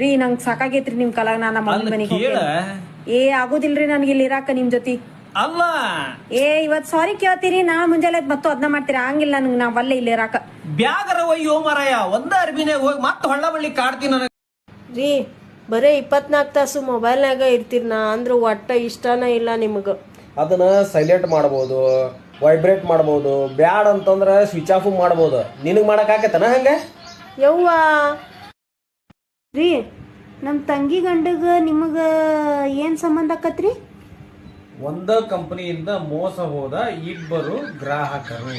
ರೀ ನಂಗ್ ಸಾಕಾಗೈತ್ರಿ ನಿಮ್ ಕಲಾಗ ನಾ ನಮ್ಮ ಮಮ್ಮಿ ಮನೆಗೆ ಕೇಳ. ಏ ಆಗೋದಿಲ್ರಿ ನನ್ಗೆ ಇಲ್ಲಿ ಇರಾಕ ನಿಮ್ ಜೊತೆ. ಅಲ್ಲ. ಏ ಇವತ್ ಸಾರಿ ಕೇಳ್ತೀರಿ ನಾ ಮುಂಜಾನೆ ಮತ್ತು ಅದನ್ನ ಮಾಡ್ತೀರಿ? ಹಂಗಿಲ್ಲ ನಂಗೆ ನಾ ಅಲ್ಲೇ ಇಲ್ಲಿ ಇರಾಕ. ಬ್ಯಾಗರ ಒಯ್ಯೋ ಮರಯ ಒಂದ ಅರ್ಬಿನಾಗ ಹೋಗಿ ಮತ್ತೆ ಹೊಳ್ಳ ಬಳ್ಳಿ ಕಾಡ್ತೀನಿ ನನಗೆ. ರೀ ಬರೇ ಇಪ್ಪತ್ನಾಲ್ಕು ತಾಸು ಮೊಬೈಲ್ನಾಗ ಇರ್ತೀರಿ ನಾ ಅಂದ್ರೆ ಒಟ್ಟ ಇಷ್ಟನ ಇಲ್ಲ ನಿಮಗೆ. ಅದನ್ನ ಸೈಲೆಂಟ್ ಮಾಡ್ಬೋದು ವೈಬ್ರೇಟ್ ಮಾಡ್ಬೋದು ಬ್ಯಾಡ್ ಅಂತಂದ್ರೆ ಸ್ವಿಚ್ ಆಫ್ ಮಾಡ್ಬೋದು. ನಿನಗೆ ಆಕೈತನ ಹಂಗೆ? ಯವ್ವ ರೀ ನಮ್ಮ ತಂಗಿ ಗಂಡಗ ನಿಮಗ ಏನ್ ಸಂಬಂಧ ಆಕತ್ರಿ? ಒಂದ ಕಂಪನಿಯಿಂದ ಮೋಸ ಹೋದ ಇಬ್ಬರು ಗ್ರಾಹಕರು.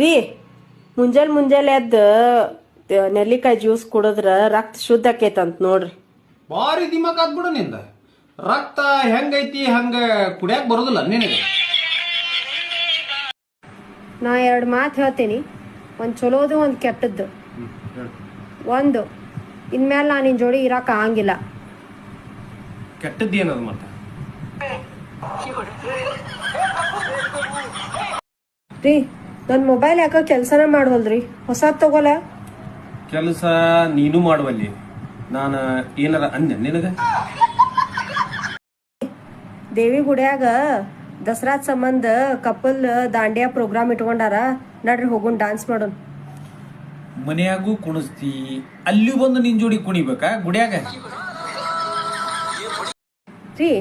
ರೀ ಮುಂಜಾನೆ ಮುಂಜಾನೆ ಎದ್ದು ನೆಲ್ಲಿಕಾಯಿ ಜ್ಯೂಸ್ ಕುಡಿದ್ರ ರಕ್ತ ಶುದ್ಧ ಆಕೈತಂತ ನೋಡ್ರಿ. ಭಾರಿ ದಿಮಾಕ್ ಆಗ್ಬಿಡು ನಿಂದ. ರಕ್ತ ಹೆಂಗೈತಿ ಹಂಗ ಕುಡಿಯಾಕ ಬರೋದಿಲ್ಲ ನಿನಗೆ. ನಾ ಎರಡು ಮಾತು ಹೇಳ್ತೀನಿ. ಒಂದು ಚಲೋದು ಒಂದು ಕೆಟ್ಟದ್ದು. ಒಂದು. ಇನ್ಮೇಲೆ ನಾನು ನಿನ್ನ ಜೋಡಿ ಇರಾಕ ಆಗಂಗಿಲ್ಲ. ಕೆಟ್ಟದ್ದೇನದು ಮತ್ತೆ? ರೀ ನನ್ನ ಮೊಬೈಲ್ ಯಾಕ ಕೆಲಸನ ಮಾಡವಲ್ರಿ ಹೊಸ ತಗೋಲ? ಕೆಲಸ ನೀನು ಮಾಡುವಲ್ಲಿ. ನಾನು ಏನಾರ ಅಂದೆ ನಿನಗ? ದೇವಿ ಗುಡಿಯಾಗ ದಸರಾ ಸಂಬಂಧ ಕಪಲ್ ದಾಂಡಿಯಾ ಪ್ರೋಗ್ರಾಮ್ ಇಟ್ಕೊಂಡಾರ. ನಡ್ರಿ ಹೋಗೋಣ ಡಾನ್ಸ್ ಮಾಡೋಣ ಮನೆಯಾಗೂ ಕುಣಿಸ್ತಿ ಅಲ್ಲಿ ಬಂದು ನಿನ್ ಜೋಡಿ ಕುಣಿಬೇಕಾ? ಗುಡಿಯಾಗ? ರೀ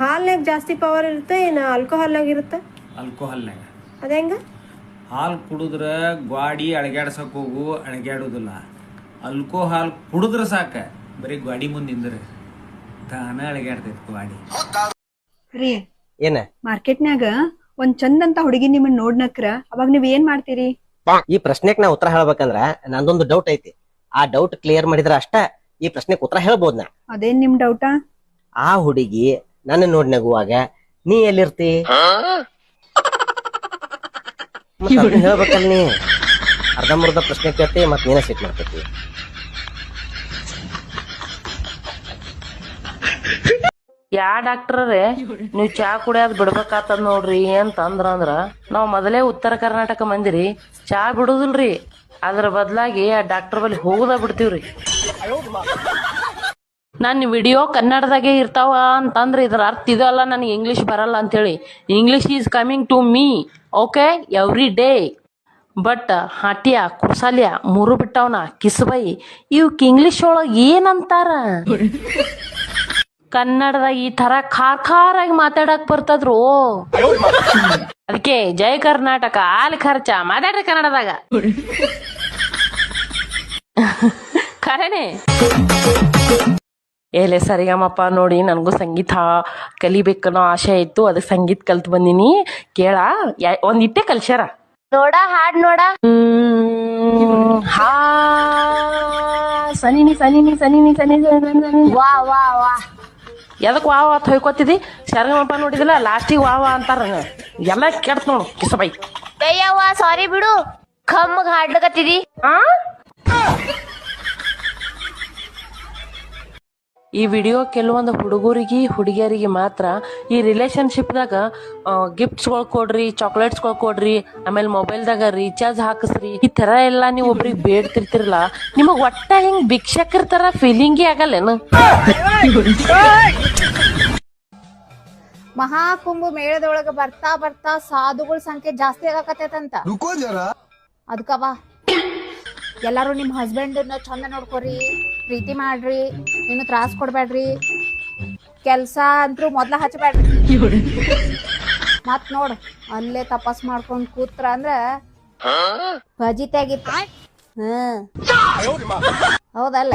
ಹಾಲ್ನಾಗ ಜಾಸ್ತಿ ಪವರ್ ಇರುತ್ತೆ ಏನು ಆಗಿರುತ್ತೆ ಆಲ್ಕೋಹಾಲ್ ಆಲ್ಕೋಹಾಲ್ನಾಗ ಹೆಂಗ ಹಾಲು ಕುಡಿದ್ರ ಗ್ವಾಡಿ ಅಳಗ್ಯಾಡ್ಸಕ್ ಹೋಗು ಅಳಗ್ಯಾಡುದಿಲ್ಲ. ಆಲ್ಕೋಹಾಲ್ ಕುಡಿದ್ರ ಸಾಕ ಬರೀ ಗ್ವಾಡಿ ಮುಂದೆ ನಿಂದ್ರೆ. ತಾನ ಅಳಗ್ಯಾಡ್ತೈತಿ ಗ್ವಾಡಿ. ರೀ ಏನ? ಮಾರ್ಕೆಟ್ನ್ಯಾಗ ಒಂದ್ ಚಂದಂತ ಹುಡುಗಿ ನಿಮ್ಮನ್ನ ನೋಡ್ನಕ್ರ ಅವಾಗ ನೀವ್ ಏನ್ ಮಾಡ್ತೀರಿ? ಈ ಪ್ರಶ್ನೆಕ್ ನಾ ಉತ್ತರ ಹೇಳ್ಬೇಕಂದ್ರ ನಂದೊಂದು ಡೌಟ್ ಐತಿ. ಆ ಡೌಟ್ ಕ್ಲಿಯರ್ ಮಾಡಿದ್ರ ಅಷ್ಟ ಈ ಪ್ರಶ್ನೆಗೆ ಉತ್ತರ ಹೇಳ್ಬೋದ್ ನಾ. ಅದೇನ್ ನಿಮ್ ಡೌಟಾ ಆ? ಹುಡುಗಿ ನನ್ನ ನೋಡಿ ನಗುವಾಗ ನೀ ಎಲ್ಲಿರ್ತಿ? ಹೇಳ್ಬೇಕಲ್ ನೀ. ಅರ್ಧಂಬರ್ಧ ಪ್ರಶ್ನೆ ಕೇಳ್ತಿ ಮತ್ ನೀನ ಸಿಟ್ ಮಾಡ್ತೈತಿ ಯಾ ಡಾಕ್ಟ್ರರೇ ನೀವು ಚಾ ಕುಡಿಯೋದ್ ಬಿಡ್ಬೇಕಾತದ್ ನೋಡ್ರಿ ಅಂತ ಅಂದ್ರ, ನಾವು ಮೊದಲೇ ಉತ್ತರ ಕರ್ನಾಟಕ ಮಂದಿರಿ, ಚಾ ಬಿಡುದಿಲ್ರಿ. ಅದ್ರ ಬದಲಾಗಿ ಆ ಡಾಕ್ಟರ್ ಬಳಿ ಹೋಗುದ ಬಿಡ್ತೀವ್ರಿ. ನನ್ನ ವಿಡಿಯೋ ಕನ್ನಡದಾಗೆ ಇರ್ತಾವ ಅಂತಂದ್ರೆ ಇದ್ರ ಅರ್ಥ ಇದಲ್ಲ ನನಗೆ ಇಂಗ್ಲಿಷ್ ಬರಲ್ಲ ಅಂತೇಳಿ. English is coming to me okay every day but ಹಾಟಿಯ, ಕುರ್ಸಾಲ್ಯ ಮೂರು ಬಿಟ್ಟವನ ಕಿಸ್ಬೈ, ಇವಕ್ ಇಂಗ್ಲೀಷ್ ಒಳಗೆ ಏನಂತಾರ? ಕನ್ನಡದಾಗ ಈ ತರ ಖಾರ್ ಖಾರಾಗಿ ಮಾತಾಡಕ್ ಬರ್ತದ್ರು? ಅದಕ್ಕೆ ಜಯ ಕರ್ನಾಟಕ ಆಲ್ ಖರ್ಚ ಮಾತಾಡ್ರಿ ಕನ್ನಡದಾಗ. ಖರೇನೆ? ಏಲೆ ಸರಿಗಮಪ್ಪ ನೋಡಿ ನನಗೂ ಸಂಗೀತ ಕಲಿಬೇಕನ್ನೋ ಆಸೆ ಇತ್ತು ಅದಕ್ಕೆ ಸಂಗೀತ ಕಲ್ತ್ ಬಂದಿನಿ. ಕೇಳ ಒಂದ್ ಇಟ್ಟೆ ಕಲ್ಸ್ಯಾರ? ನೋಡ ಹಾಡ್ ನೋಡ. ಹಾ ಸನಿನಿ ಸನಿನಿ ಸನಿನಿ ಸನಿ ಸನಿ ವಾ ವಾ ವಾ. ಎದಕ್ ವಾವ ಅಂತ ಹೊಯ್ಕೋತಿದಿ? ಶರಣಪ್ಪ ನೋಡಿದಿಲ್ಲ ಲಾಸ್ಟಿಗೆ ವಾವ ಅಂತಾರ ಎಲ್ಲ ಕೆಡ್ತ ನೋಡು ಕಿಸಬೈ. ಅಯ್ಯವ್ವ ಸಾರಿ ಬಿಡು. ಕಮ್ಮಗೆ ಹಾಡ್ಲಕತ್ತಿದಿ. ಆ? ಈ ವಿಡಿಯೋ ಕೆಲವೊಂದು ಹುಡುಗರಿಗೆ ಹುಡುಗಿಯರಿಗೆ ಮಾತ್ರ ಈ ರಿಲೇಶನ್ಶಿಪ್ದಾಗ ಗಿಫ್ಟ್ಸ್ಗಳು ಕೊಡ್ರಿ ಚಾಕ್ಲೇಟ್ಸ್ಗಳು ಕೊಡ್ರಿ ಆಮೇಲೆ ಮೊಬೈಲ್ದಾಗ ರೀಚಾರ್ಜ್ ಹಾಕಿಸ್ರಿ ಈ ಥರ ಎಲ್ಲ ನೀವು ಒಬ್ರಿಗೆ ಬೇಡ್ತಿರ್ತಿರಲ್ಲ ನಿಮಗೆ ಒಟ್ಟ ಹಿಂಗೆ ಭಿಕ್ಷಕರ ಥರ ಫೀಲಿಂಗೇ ಆಗಲ್ಲೇನು? ಮಹಾಕುಂಭ ಮೇಳದೊಳಗ ಬರ್ತಾ ಬರ್ತಾ ಸಾಧುಗಳ ಸಂಖ್ಯೆ ಜಾಸ್ತಿ ಆಗಕತ್ತೈತಂತ. ಅದಕ್ಕವ ಎಲ್ಲಾರು ನಿಮ್ಮ ಹಸ್ಬೆಂಡನ್ನ ಚಂದ ನೋಡ್ಕೊರಿ, ಪ್ರೀತಿ ಮಾಡ್ರಿ ನೀನು ತ್ರಾಸ ಕೊಡ್ಬೇಡ್ರಿ ಕೆಲ್ಸ ಅಂತೂ ಮೊದ್ಲ ಹಚ್ಚಬೇಡ್ರಿ ಮತ್ ನೋಡ್, ಅಲ್ಲೇ ತಪಾಸ್ ಮಾಡ್ಕೊಂಡ್ ಕೂತ್ರ ಅಂದ್ರ ಆಗಿತ್ತು ಹ್ಮ್. ಹೌದಲ್ಲ?